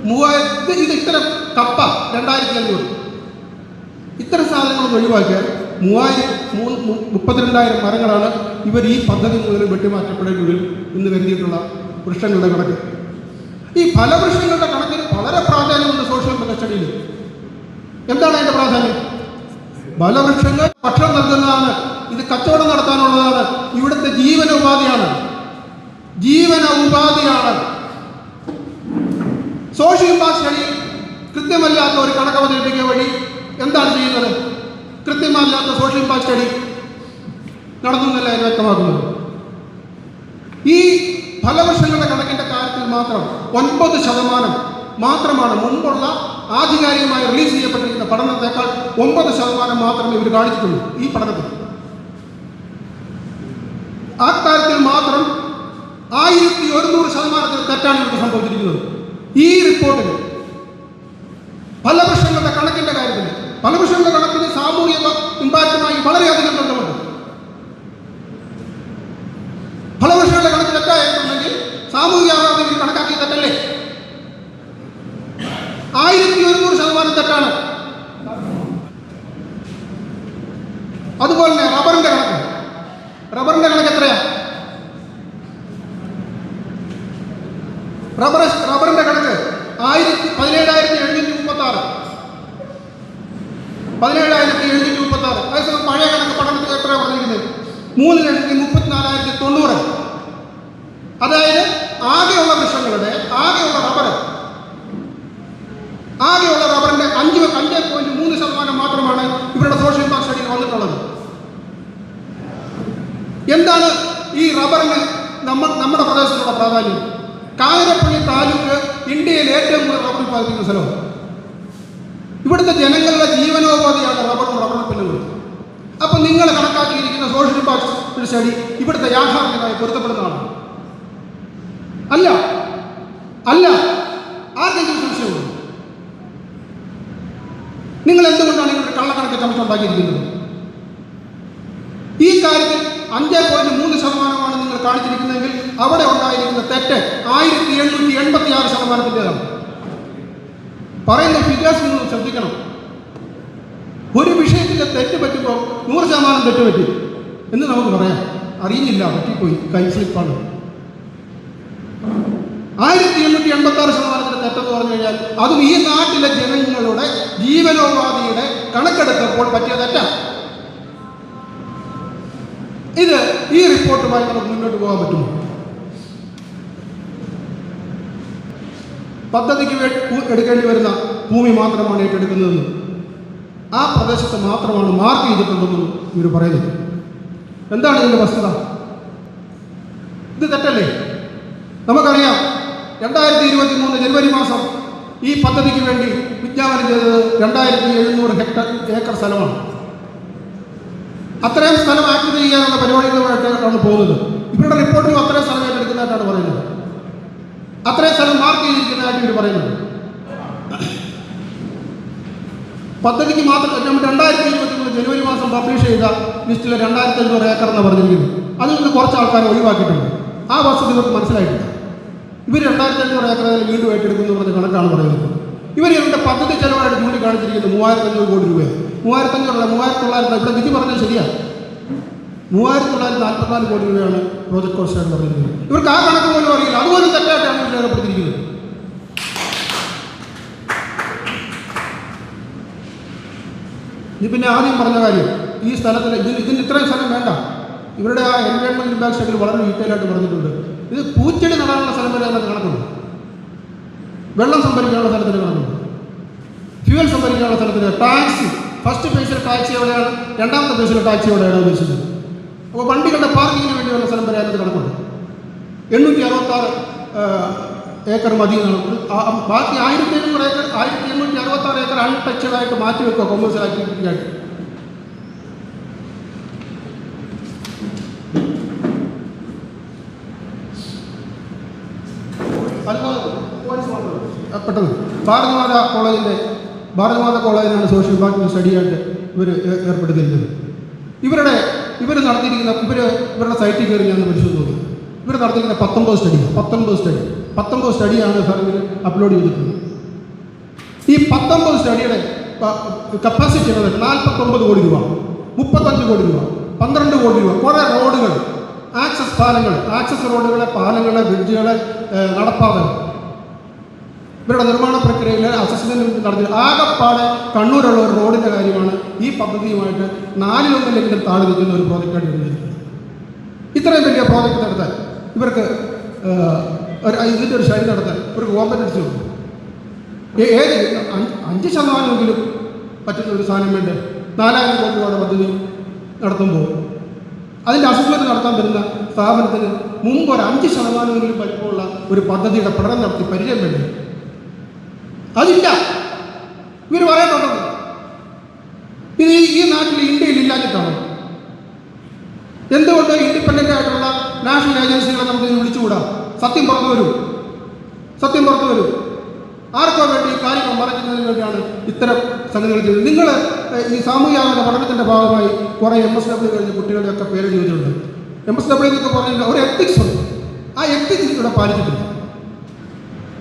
മൂവായിരത്തി ഇത് ഇത്തരം കപ്പ രണ്ടായിരത്തി അഞ്ഞൂറ് ഇത്തരം സാധനങ്ങളൊന്നും ഒഴിവാക്കിയാൽ മൂവായിരം മൂന്ന് മുപ്പത്തിരണ്ടായിരം മരങ്ങളാണ് ഇവർ ഈ പദ്ധതി മുതൽ വെട്ടിമാറ്റപ്പെടേണ്ടി വരും എന്ന് കരുതിയിട്ടുള്ള വൃക്ഷങ്ങളുടെ കണക്ക്. ഈ ഫലവൃക്ഷങ്ങളുടെ കണക്കിന് വളരെ പ്രാധാന്യമുണ്ട് സോഷ്യൽ സ്റ്റഡിയിൽ എന്താണ് അതിന്റെ പ്രാധാന്യം? ഫലവൃക്ഷങ്ങൾ ഭക്ഷണം നൽകുന്നതാണ് ഇത് കച്ചവടം നടത്താനുള്ളതാണ് ഇവിടുത്തെ ജീവന ഉപാധിയാണ്. ജീവന ഉപാധിയാണ്. സോഷ്യൽ സ്റ്റഡിയിൽ കൃത്യമല്ലാത്ത ഒരു കണക്ക് അവതരിപ്പിക്കുക എന്താണ് ചെയ്യുന്നത്? കൃത്യമല്ലാത്ത സോഷ്യൽ ഇമ്പാക്ട് സ്റ്റഡി നടന്നു എന്നല്ല അതിന് വ്യക്തമാക്കുന്നത്. ഈ ഫലവർഷങ്ങളുടെ കണക്കിന്റെ കാര്യത്തിൽ മാത്രം ഒൻപത് ശതമാനം മാത്രമാണ് മുമ്പുള്ള ആധികാരികമായി റിലീസ് ചെയ്യപ്പെട്ടിരിക്കുന്ന പഠനത്തെക്കാൾ ഒമ്പത് ശതമാനം മാത്രമേ ഇവർ കാണിച്ചിട്ടുള്ളൂ ഈ പഠനത്തിൽ. ആ കാര്യത്തിൽ മാത്രം ആയിരത്തി ഒരുന്നൂറ് ശതമാനത്തിൽ തെറ്റാണ് ഇവർക്ക് സംഭവിച്ചിരിക്കുന്നത്. ഈ റിപ്പോർട്ടിൽ ഫലവൃക്ഷങ്ങളുടെ കണക്കിന്റെ കാര്യത്തിൽ ഫലവൃക്ഷങ്ങളുടെ കണക്കിന് സാമൂഹിക ഇമ്പാക്റ്റുമായി വളരെയധികം ബന്ധമുണ്ട്. ഫലവൃക്ഷങ്ങളുടെ കണക്ക് തെറ്റായിട്ടുണ്ടെങ്കിൽ സാമൂഹിക ആഘാതം കണക്കാക്കി തെറ്റല്ലേ? ആയിരത്തി ഒരുന്നൂറ് ശതമാനം തെറ്റാണ്. അതുപോലെ തന്നെ റബ്ബറിന്റെ കണക്ക്. റബ്ബറിന്റെ കണക്ക് എത്രയാ റബ്ബർ റബ്ബറിന്റെ കണക്ക് ആയിരത്തി പതിനേഴായിരത്തി എഴുന്നൂറ്റി മുപ്പത്തി ആറ് പതിനേഴായിരത്തി എഴുന്നൂറ്റി മുപ്പത്തി ആറ് അതേസമയം പഴയ കണക്ക് പഠനത്തിൽ എത്ര പറഞ്ഞിരിക്കുന്നത് മൂന്ന് ലക്ഷത്തി മുപ്പത്തിനാലായിരത്തി തൊണ്ണൂറ് അതായത് ആകെയുള്ള വൃക്ഷങ്ങളുടെ ആകെയുള്ള റബ്ബർ ആകെയുള്ള റബ്ബറിന്റെ അഞ്ച് അഞ്ച് പോയിന്റ് മൂന്ന് ശതമാനം മാത്രമാണ് ഇവരുടെ സോഷ്യൽ ഇമ്പാക്ട് വന്നിട്ടുള്ളത്. എന്താണ് ഈ റബ്ബറിന് നമ്മൾ നമ്മുടെ പ്രദേശത്തുള്ള പ്രാധാന്യം? കാരപ്പള്ളി താലൂക്ക് ഇന്ത്യയിൽ ഏറ്റവും കൂടുതൽ റബ്ബർ ഉത്പാദിപ്പിക്കുന്ന സ്ഥലമാണ്. ഇവിടുത്തെ ജനങ്ങളുടെ ജീവനോപാധിയാണ് റബ്ബറും റബ്ബർ ഉൽപ്പന്നങ്ങളും. അപ്പൊ നിങ്ങൾ കണക്കാക്കിയിരിക്കുന്ന സോഷ്യൽ ഇമ്പാക്ട് സ്റ്റഡി ഇവിടുത്തെ യാഥാർത്ഥ്യമായി പൊരുത്തപ്പെടുന്നതാണ്. അല്ല അല്ല ആർക്കെങ്കിലും സംശയമുള്ളൂ നിങ്ങൾ എന്തുകൊണ്ടാണ് ഇവിടെ കള്ളക്കണക്ക് ചമച്ചുണ്ടാക്കിയിരിക്കുന്നത് ഈ കാര്യത്തിൽ അഞ്ചേ പോയിന്റ് മൂന്ന് ശതമാനമാണ് നിങ്ങൾ കാണിച്ചിരിക്കുന്നതെങ്കിൽ അവിടെ ഉണ്ടായിരിക്കുന്ന തെറ്റ് ആയിരത്തി എണ്ണൂറ്റി എൺപത്തി ആറ് ശതമാനത്തിന്റെതാണ് പറയുന്ന ഫിഗേഴ്സ് നിങ്ങൾ ശ്രദ്ധിക്കണം. ഒരു വിഷയത്തിൽ തെറ്റ് പറ്റുമ്പോൾ നൂറ് ശതമാനം തെറ്റ് പറ്റി. എന്ന് നമുക്ക് പറയാം. അറിയുന്നില്ല പറ്റിപ്പോയി. കൈ സ്ലിപ്പാണ് ആയിരത്തി എണ്ണൂറ്റി എൺപത്തി ആറ് ശതമാനത്തിന്റെ തെറ്റെന്ന് പറഞ്ഞു കഴിഞ്ഞാൽ അതും ഈ നാട്ടിലെ ജനങ്ങളുടെ ജീവനോപാധിയുടെ കണക്കെടുത്തപ്പോൾ പറ്റിയ തെറ്റാണ് ഇത് ഈ റിപ്പോർട്ടുമായി നമുക്ക് മുന്നോട്ട് പോകാൻ പറ്റുമോ? പദ്ധതിക്ക് എടുക്കേണ്ടി വരുന്ന ഭൂമി മാത്രമാണ് ഏറ്റെടുക്കുന്നതെന്നും. ആ പ്രദേശത്ത് മാത്രമാണ് മാർക്ക് ചെയ്തിട്ടുണ്ടെന്നും ഇവർ പറയുന്നത്. എന്താണ് ഇതിന്റെ വസ്തുത? ഇത് തെറ്റല്ലേ? നമുക്കറിയാം രണ്ടായിരത്തി ഇരുപത്തി മൂന്ന് ജനുവരി മാസം ഈ പദ്ധതിക്ക് വേണ്ടി വിജ്ഞാപനം ചെയ്തത് രണ്ടായിരത്തി എഴുന്നൂറ് ഹെക്ടർ ഏക്കർ സ്ഥലമാണ്. അത്രയും സ്ഥലം ആക്ട് ചെയ്യാനുള്ള പരിപാടികളുമായിട്ടാണ് പോകുന്നത്. ഇവരുടെ റിപ്പോർട്ടിലും അത്രയും സ്ഥലം ഏറ്റെടുക്കുന്നതായിട്ടാണ് പറയുന്നത്. അത്രയും സ്ഥലം മാർക്ക് ചെയ്തിരിക്കുന്നതായിട്ട് ഇവർ പറയുന്നത്. പദ്ധതിക്ക് മാത്രം നമ്മൾ രണ്ടായിരത്തി ഇരുപത്തി മൂന്ന് ജനുവരി മാസം പബ്ലിഷ് ചെയ്ത ലിസ്റ്റിലെ രണ്ടായിരത്തി അഞ്ഞൂറ് ഏക്കർ എന്ന് പറഞ്ഞിരിക്കുന്നു അതിൽ നിന്ന് കുറച്ച് ആൾക്കാർ ഒഴിവാക്കിയിട്ടുണ്ട്. ആ വസ്തുത ഇവർക്ക് മനസ്സിലായിട്ടില്ല. ഇവർ രണ്ടായിരത്തി അഞ്ഞൂറ് ഏക്കർ വീണ്ടും ഏറ്റെടുക്കുന്നു പറഞ്ഞ കണക്കാണ് പറയുന്നത്. ഇവർ ഇവരുടെ പദ്ധതി ചെലവായിട്ട് ചൂണ്ടിക്കാണിച്ചിരിക്കുന്നത് മൂവായിരത്തി അഞ്ഞൂറ് കോടി രൂപയാണ്. മൂവായിരത്തി അഞ്ഞൂറല്ല മൂവായിരത്തി തൊള്ളായിരത്തി ഇവിടെ വിധി പറഞ്ഞത് ശരിയാണ് മൂവായിരത്തി തൊള്ളായിരത്തി നാൽപ്പത്തിനാല് കോടി രൂപയാണ് പ്രോജക്ട് കോസ്റ്റ് പറയുന്നത് ഇവർക്ക് ആ കണക്ക് പോലും അറിയില്ല. അതുപോലും തെറ്റായിട്ടാണ് ഇവർ രേഖപ്പെടുത്തിയിരിക്കുന്നത്. ഇത് പിന്നെ ആദ്യം പറഞ്ഞ കാര്യം ഈ സ്ഥലത്തിൽ ഇതിന് ഇതിന് ഇത്രയും സ്ഥലം വേണ്ട. ഇവരുടെ ആ എൻവയോൺമെന്റ് ഇമ്പാക്ട് സ്റ്റഡിയിൽ വളരെ ഡീറ്റെയിൽ ആയിട്ട് പറഞ്ഞിട്ടുണ്ട്. ഇത് പൂച്ചെടി നടാനുള്ള സ്ഥലം വരെ അതിനകത്ത് കിടക്കുന്നു വെള്ളം സംഭരിക്കാനുള്ള സ്ഥലത്തിന് കിടക്കുന്നു ഫ്യൂവൽ സംഭരിക്കാനുള്ള സ്ഥലത്തിന് ടാക്സി. ഫസ്റ്റ് ഫേസിലെ ടാക്സി എവിടെയാണ്? രണ്ടാമത്തെ ഫേസിലെ ടാക്സി എവിടെയാണ് ഉദ്ദേശിച്ചത്? അപ്പോൾ വണ്ടികളുടെ പാർക്കിങ്ങിന് വേണ്ടിയുള്ള സ്ഥലം വരെ അതിനകത്ത് കിടക്കുന്നു എണ്ണൂറ്റി അറുപത്താറ് ഏക്കർ മതി ആ ബാക്കി ആയിരത്തി എണ്ണൂറ് ഏക്കർ ആയിരത്തി എണ്ണൂറ്റി അറുപത്താറ് ഏക്കർ അൺടച്ചഡായിട്ട് മാറ്റി വെക്കുക കൊമേഴ്സ്യൽ ആക്ടിവിറ്റിക്കായിട്ട് പെട്ടെന്ന്. ഭാരതമാത കോളേജിന്റെ ഭാരതമാത കോളേജിനാണ് സോഷ്യൽ ഇമ്പാക്ട് സ്റ്റഡി ആയിട്ട് ഇവർ ഏർപ്പെടുത്തിയിരിക്കുന്നത്. ഇവരുടെ ഇവർ നടത്തിയിരിക്കുന്ന ഇവർ ഇവരുടെ സൈറ്റിൽ കയറി ഞാൻ പരിശോധിച്ചു ഇവർ നടത്തിയിരിക്കുന്ന പത്തൊമ്പത് സ്റ്റഡി പത്തൊമ്പത് സ്റ്റഡി പത്തൊമ്പത് സ്റ്റഡിയാണ് ഫെർമിൽ അപ്ലോഡ് ചെയ്തിട്ടുള്ളത്. ഈ പത്തൊമ്പത് സ്റ്റഡിയുടെ കപ്പാസിറ്റി എന്നത് നാൽപ്പത്തൊമ്പത് കോടി രൂപ മുപ്പത്തഞ്ച് കോടി രൂപ പന്ത്രണ്ട് കോടി രൂപ കുറേ റോഡുകൾ ആക്സസ് പാലങ്ങൾ ആക്സസ് റോഡുകളെ പാലങ്ങളെ ബ്രിഡ്ജുകളെ ഏഹ്, നടപ്പാതകൾ ഇവരുടെ നിർമ്മാണ പ്രക്രിയയിൽ അസസ്മെന്റ് നടത്തി. ആകെപ്പാടെ കണ്ണൂരുള്ള ഒരു റോഡിന്റെ കാര്യമാണ് ഈ പദ്ധതിയുമായിട്ട് നാലിലൊന്നിലെങ്കിലും താഴെ നിൽക്കുന്ന ഒരു പ്രോജക്റ്റായിട്ട് ഇത്രയും വലിയ പ്രോജക്റ്റ് നടത്താൻ ഇവർക്ക് ഒരു ഇതിന്റെ ഒരു ശൈലി നടത്താൻ ഒരു കോമ്പറ്റൻസി അടിച്ചു ഏ- ഏത് അഞ്ച് ശതമാനമെങ്കിലും പറ്റുന്ന ഒരു സാധനം വേണ്ടേ? നാലായിരം കോടി രൂപയുടെ പദ്ധതി നടത്തുമ്പോൾ. അതിന്റെ അസസ്മെന്റ് നടത്താൻ വരുന്ന സ്ഥാപനത്തിന് മുമ്പ് ഒരു അഞ്ച് ശതമാനമെങ്കിലും വലിപ്പമുള്ള ഒരു പദ്ധതിയുടെ പഠനം നടത്തി പരിചയം വേണ്ടേ? അതില്ല. ഇവർ പറയട്ടുണ്ടോ ഇത് ഈ നാട്ടിൽ ഇന്ത്യയിൽ ഇല്ലാഞ്ഞിട്ടാണോ? എന്തുകൊണ്ട് ഇൻഡിപെൻഡന്റ് ആയിട്ടുള്ള നാഷണൽ ഏജൻസികളെ നമുക്ക് വിളിച്ചുകൂടാ? സത്യം പുറത്തു വരൂ. സത്യം പുറത്തു വരൂ. ആർക്കോ വേണ്ടി കാര്യങ്ങൾ മറയ്ക്കുന്നതിന് വേണ്ടിയാണ് ഇത്തരം സംഗതികൾ ചെയ്തത്? നിങ്ങൾ ഈ സാമൂഹികാവന പഠനത്തിന്റെ ഭാഗമായി കുറേ എം എസ് ഡബ്ല്യു കഴിഞ്ഞ കുട്ടികളുടെയൊക്കെ പേര് ചെയ്തിട്ടുണ്ട് എം എസ് ഡബ്ല്യു എന്നൊക്കെ പറഞ്ഞാൽ ഒരു എത്തിക്സ് ഉണ്ട്. ആ എത്തിക്സ് ഇവിടെ പാലിച്ചിട്ടില്ല.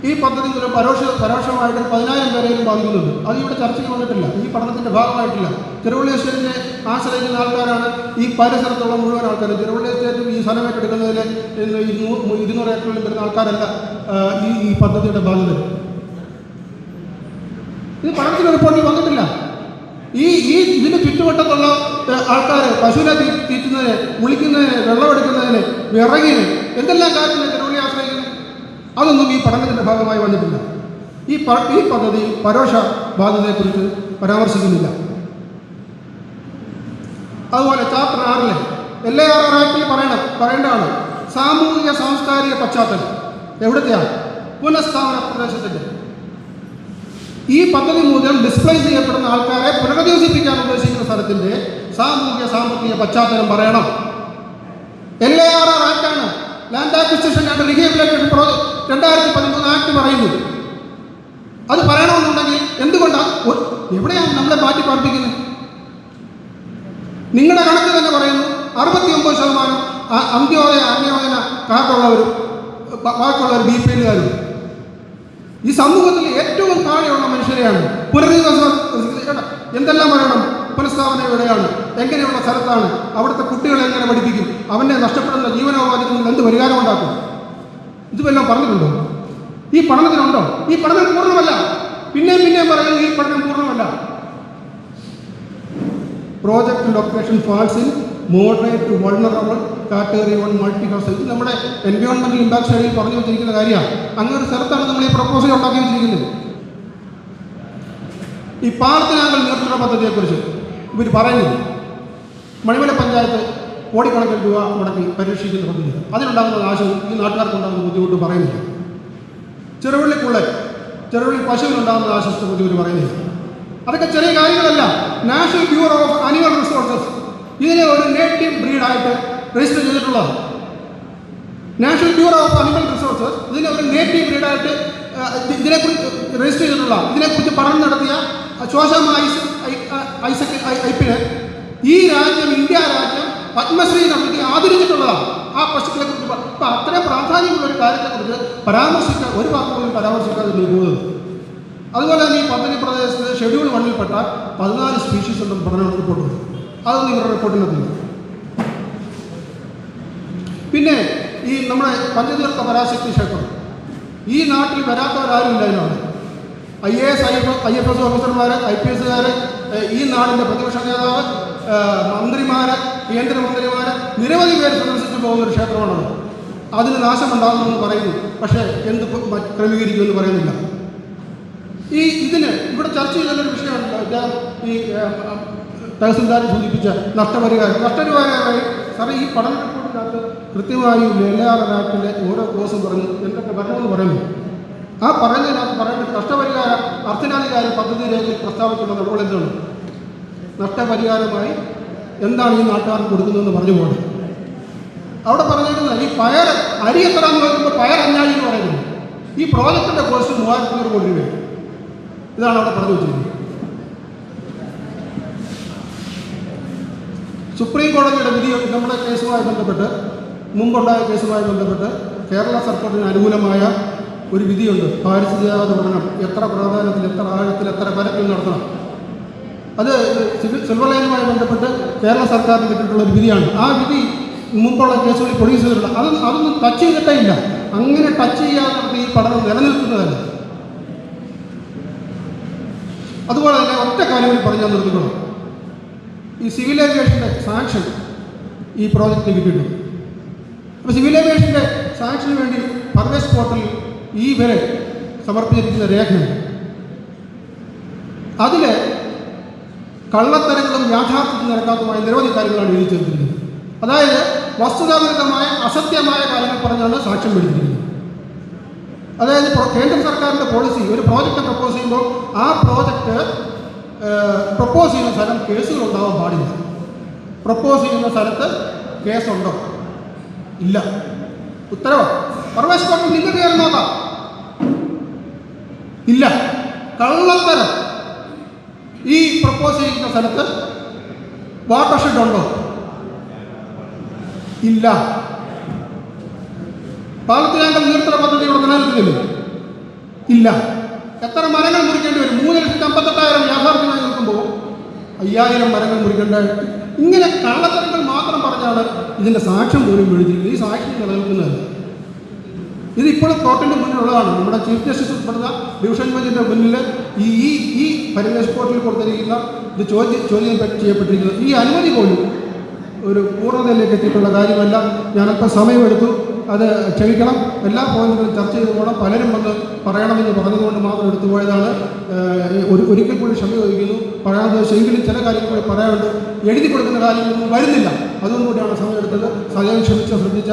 ഈ പദ്ധതി ഒരു പരോക്ഷ പരോക്ഷമായിട്ട് പതിനായിരം പേരെയും ബാധിക്കുന്നുണ്ട്. അത് ഇവിടെ ചർച്ചയ്ക്ക് വന്നിട്ടില്ല. ഈ പഠനത്തിന്റെ ഭാഗമായിട്ടില്ല. തിരുവള്ളി എസ്റ്റേറ്റിനെ ആശ്രയിക്കുന്ന ആൾക്കാരാണ് ഈ പരിസരത്തുള്ള മുഴുവൻ ആൾക്കാർ തിരുവള്ളി എസ്റ്റേറ്റും ഈ സ്ഥലം ഏറ്റെടുക്കുന്നതിൽ ഇന്ന് ഇരുന്നൂറ് ഏക്കറിൽ വരുന്ന ആൾക്കാരല്ല ഈ ഈ പദ്ധതിയുടെ ബാധ്യത. ഇത് പഠനത്തിന് റിപ്പോർട്ടിൽ വന്നിട്ടില്ല. ഈ ഈ ഇതിന് ചുറ്റുവട്ടത്തുള്ള ആൾക്കാർ പശുവിനെ തീറ്റുന്നതിന് കുളിക്കുന്നതിന് വെള്ളമെടുക്കുന്നതിന് വിറകിന് എന്തെല്ലാം കാര്യത്തിന് ചെറുവള്ളി ആശ്രയിക്കുന്നത് അതൊന്നും ഈ പഠനത്തിന്റെ ഭാഗമായി വന്നിട്ടില്ല. ഈ ഈ പദ്ധതി പരോക്ഷ ബാധ്യതയെക്കുറിച്ച് പരാമർശിക്കുന്നില്ല. അതുപോലെ ചാപ്റ്റർ ആറിലെ എൽ എ ആർ ആക്ടിൽ പറയണം പറയേണ്ടതാണ് സാമൂഹിക സാംസ്കാരിക പശ്ചാത്തലം എവിടത്തെയാണ്? പുനഃസ്ഥാപന പ്രദേശത്തിന്റെ ഈ പദ്ധതി മൂലം ഡിസ്പ്ലേസ് ചെയ്യപ്പെടുന്ന ആൾക്കാരെ പുനരധിവസിപ്പിക്കാൻ ഉദ്ദേശിക്കുന്ന സ്ഥലത്തിന്റെ സാമൂഹിക സാമ്പത്തിക പശ്ചാത്തലം പറയണം. L A R R ആക്ടാണ് land acquisition and rehabilitation project രണ്ടായിരത്തി പതിമൂന്ന് ആക്ട് പറയുന്നത് അത് പറയണമെന്നുണ്ടെങ്കിൽ എന്തുകൊണ്ടാണ് എവിടെയാണ് നമ്മളെ മാറ്റി പാർപ്പിക്കുന്നത്? നിങ്ങളുടെ കണക്ക് തന്നെ പറയുന്നു. അറുപത്തി ഒമ്പത് ശതമാനം അന്ത്യോദയ അന്യോദന കാർഡുള്ളവരും ബാക്കിയുള്ളവർ ബി പി എല്ലുകാരും. ഈ സമൂഹത്തിൽ ഏറ്റവും താഴെയുള്ള മനുഷ്യരെയാണ്. പുനരധിവാസം എന്തെല്ലാം പറയണം? പുനഃസ്ഥാപനം എവിടെയാണ്? എങ്ങനെയുള്ള സ്ഥലത്താണ്? അവിടുത്തെ കുട്ടികളെ എങ്ങനെ പഠിപ്പിക്കും? അവനെ നഷ്ടപ്പെടുന്ന ജീവനോപാധികളിൽ എന്ത് പരിഹാരം ഉണ്ടാക്കും? ഇത് വല്ലതും പറഞ്ഞിട്ടുണ്ടോ? ഈ പഠനത്തിനുണ്ടോ? ഈ പഠനം പൂർണമല്ല. പിന്നെയും പിന്നെയും പറയുന്നത് ഈ പഠനം പൂർണമല്ല. Project location ഫാൾസിൽ moderate vulnerable category one multi house ഇത് നമ്മുടെ എൻവയോൺമെന്റൽ ഇമ്പാക്ട് സ്റ്റഡിയിൽ പറഞ്ഞു വെച്ചിരിക്കുന്ന കാര്യമാണ്. അങ്ങനെ ഒരു സ്ഥലത്താണ് നമ്മൾ ഈ പ്രപ്പോസൽ ഉണ്ടാക്കി വെച്ചിരിക്കുന്നത്. ഈ പാർത്തിനാങ്കൽ നീർത്തട പദ്ധതിയെക്കുറിച്ച് ഇവർ പറയുന്നത് മണിമല പഞ്ചായത്ത് കോടിക്കണക്കിന് രൂപ മുടക്കി പരീക്ഷിക്കുന്ന തുടങ്ങിയത് അതിനുണ്ടാകുന്ന നാശവും ഈ നാട്ടുകാർക്കുണ്ടാകുന്ന ബുദ്ധിമുട്ട് പറയുന്നില്ല ചെറുവള്ളിക്കുള്ള ചെറുവള്ളി പശുവിനുണ്ടാകുന്ന നാശത്തെ ഇവർ പറയുന്നില്ല അതൊക്കെ ചെറിയ കാര്യങ്ങളല്ല national bureau of animal resources ഇതിനെ ഒരു നേറ്റീവ് ബ്രീഡായിട്ട് രജിസ്റ്റർ ചെയ്തിട്ടുള്ളത് national bureau of animal resources ഇതിനെ ഒരു നേറ്റീവ് ബ്രീഡായിട്ട് ഇതിനെക്കുറിച്ച് രജിസ്റ്റർ ചെയ്തിട്ടുള്ള ഇതിനെക്കുറിച്ച് പഠനം നടത്തിയ ശോശാമ ഐസ് ഐ- ഐ- ഐസക് ഐപ്പിന് ഈ രാജ്യം ഇന്ത്യ രാജ്യം പത്മശ്രീ നൽകി ആദരിച്ചിട്ടുള്ളതാണ്. ആ പശുക്കളെ കുറിച്ച് അപ്പം അത്രയും പ്രാധാന്യമുള്ള ഒരു കാര്യത്തെ കുറിച്ച് പരാമർശിക്കാൻ ഒരു വാക്ക് പോലും പരാമർശിക്കാതെ പോകുന്നത് അതുപോലെ തന്നെ ഈ പദ്ധതി പ്രദേശത്ത് ഷെഡ്യൂൾ വണ്ണിൽപ്പെട്ട പതിനാല് സ്പീഷീസ് ഉണ്ടെന്ന് പഠനം റിപ്പോർട്ട് അതൊന്നും ഇവരുടെ റിപ്പോർട്ടിനകത്തില്ല പിന്നെ ഈ നമ്മുടെ പഞ്ചതീർത്ഥ പരാശക്തി ക്ഷേത്രം. ഈ നാട്ടിൽ വരാത്തവരാരും ഇല്ല ഇതിനാണ് I A S I F I F S ഓഫീസർമാർ ഐ പി എസുകാർ ഈ നാടിന്റെ പ്രതിപക്ഷ നേതാവ് മന്ത്രിമാർ കേന്ദ്രമന്ത്രിമാരെ നിരവധി പേര് സന്ദർശിച്ചു പോകുന്ന ഒരു ക്ഷേത്രമാണത്. അതിന് നാശമുണ്ടാകുമെന്ന് പറയുന്നു. പക്ഷേ എന്ത് ക്രമീകരിക്കുമെന്ന് പറയുന്നില്ല. ഈ ഇതിന് ഇവിടെ ചർച്ച ചെയ്തൊരു വിഷയമുണ്ട് ഞാൻ ഈ തഹസിൽദാർ സൂചിപ്പിച്ച നഷ്ടപരിഹാരം. നഷ്ടപരിഹാരമായി സാറേ ഈ പഠന റിപ്പോർട്ടിനകത്ത് കൃത്യമായി എല്ലാ നാട്ടിലെ ഓരോ കോഴ്സും പറഞ്ഞു എന്തൊക്കെ വരണമെന്ന് പറയുന്നു. ആ പറഞ്ഞതിനകത്ത് പറയുന്നത് നഷ്ടപരിഹാരം അർത്ഥനാധികാരി പദ്ധതി രേഖയിൽ പ്രസ്താവിക്കുന്ന നടപടി എന്താണ് നഷ്ടപരിഹാരമായി എന്താണ് ഈ നാട്ടുകാർക്ക് കൊടുക്കുന്നതെന്ന് പറഞ്ഞു പോകണം അവിടെ പറഞ്ഞിരിക്കുന്നത് ഈ പയർ അരി എത്രയാണെന്ന് പറയുമ്പോൾ പയർ അഞ്ഞാഴി എന്ന് പറയുന്നത്. ഈ പ്രോജക്റ്റിന്റെ കോസ്റ്റ് മൂവായിരത്തി അഞ്ഞൂറ് കോടി രൂപ ഇതാണ് അവിടെ പറഞ്ഞു വെച്ചിരിക്കുന്നത്. സുപ്രീം കോടതിയുടെ വിധി നമ്മുടെ കേസുമായി ബന്ധപ്പെട്ട് മുമ്പുണ്ടായ കേസുമായി ബന്ധപ്പെട്ട് കേരള സർക്കാരിന് അനുകൂലമായ ഒരു വിധിയുണ്ട്. പാരിസ്ഥിതിക പഠനം എത്ര പ്രാധാന്യത്തിൽ എത്ര ആഴത്തിൽ എത്ര പരത്തിൽ നടത്തണം. അത് സിൽവർ ലൈനുമായി ബന്ധപ്പെട്ട് കേരള സർക്കാരിന് കിട്ടിയിട്ടുള്ള ഒരു വിധിയാണ്. ആ വിധി മുമ്പുള്ള കേസുകളിൽ പ്രൊഡ്യൂസ് ചെയ്തിട്ടുണ്ട് അത് അതൊന്നും ടച്ച് ചെയ്തിട്ടേ ഇല്ല. അങ്ങനെ ടച്ച് ചെയ്യാതെ ഈ പഠനം നിലനിൽക്കുന്നതല്ല. അതുപോലെ തന്നെ ഒറ്റ കാര്യം കൂടി പറഞ്ഞാൽ നിർത്തിക്കണം ഈ സിവിൽ ഏവിയേഷന്റെ സാങ്ഷൻ ഈ പ്രോജക്റ്റിന് കിട്ടിയിട്ടുണ്ട്. അപ്പോൾ സിവിൽ ഏവിയേഷന്റെ സാങ്ഷന് വേണ്ടി പർവേസ് പോർട്ടലിൽ ഈ വരെ സമർപ്പിച്ചിരിക്കുന്ന രേഖയുണ്ട്. അതിൽ കള്ളത്തരങ്ങളും യാഥാർത്ഥ്യത്തിൽ നടക്കാത്തതുമായ നിരവധി കാര്യങ്ങളാണ് എഴുതി ചേർത്തിരിക്കുന്നത്. അതായത് വസ്തുതാവിരുദ്ധമായ അസത്യമായ കാര്യങ്ങൾ പറഞ്ഞാണ് സാക്ഷ്യം പിടിച്ചിരിക്കുന്നത്. അതായത് കേന്ദ്ര സർക്കാരിന്റെ പോളിസി ഒരു പ്രോജക്റ്റ് പ്രപ്പോസ് ചെയ്യുമ്പോൾ ആ പ്രോജക്റ്റ് പ്രപ്പോസ് ചെയ്യുന്ന സ്ഥലം കേസുകൾ ഉണ്ടാവാൻ പാടില്ല. പ്രപ്പോസ് ചെയ്യുന്ന സ്ഥലത്ത് കേസുണ്ടോ? ഇല്ല. ഉത്തരവ്. പർവേശ് നോക്കാം ഇല്ല. കള്ളത്തരം. ഈ പ്രപ്പോസ് ചെയ്യുന്ന സ്ഥലത്ത് വാട്ടർ ഷെഡ് ഉണ്ടോ ഇല്ല പാലത്തിനാങ്കൽ നീർത്തട പദ്ധതിയുടെ നിലനിൽക്കുന്നില്ല? ഇല്ല. എത്ര മരങ്ങൾ മുറിക്കേണ്ടി വരും? മൂന്ന് ലക്ഷത്തി അമ്പത്തെട്ടായിരം യാഥാർത്ഥ്യമായി നിൽക്കുമ്പോൾ അയ്യായിരം മരങ്ങൾ മുറിക്കേണ്ടതായിട്ട് ഇങ്ങനെ കള്ളത്തരങ്ങൾ മാത്രം പറഞ്ഞാണ് ഇതിന്റെ സാക്ഷ്യം പോലും വിളിച്ചിരിക്കുന്നത് ഈ സാക്ഷ്യം നിലനിൽക്കുന്നതല്ല ഇത് ഇപ്പോഴും കോർട്ടിന്റെ മുന്നിലുള്ളതാണ്. നമ്മുടെ ചീഫ് ജസ്റ്റിസ് ഉൾപ്പെടുന്ന ഡിവിഷൻ ബെഞ്ചിന്റെ മുന്നിൽ ഈ ഈ ഈ പരിവേഷ് കോർട്ടിൽ കൊടുത്തിരിക്കുന്ന ഇത് ചോദ്യം ചോദ്യം ചെയ്യപ്പെട്ടിരിക്കുന്നത് ഈ അനുമതി പോലും ഒരു പൂർണതയിലേക്ക് എത്തിയിട്ടുള്ള കാര്യമല്ല. ഞാനല്പം സമയമെടുത്തു. അത് ക്ഷമിക്കണം. എല്ലാ പോയിന്റുകളും ചർച്ച ചെയ്ത് പോകണം. പലരും വന്ന് പറയണമെന്ന് പറഞ്ഞതുകൊണ്ട് മാത്രം എടുത്തു പോയതാണ്. ഒരു ഒരിക്കൽ കൂടി ക്ഷമ ചോദിക്കുന്നു. പറയാതെ ശരിക്കും ചില കാര്യങ്ങൾ കൂടി പറയാനുണ്ട്. എഴുതി കൊടുക്കുന്ന കാര്യങ്ങളൊന്നും വരുന്നില്ല. അതുകൊണ്ടുകൂടിയാണ് സമയമെടുത്തത്. സജയം ക്ഷമിച്ച ശ്രദ്ധിച്ച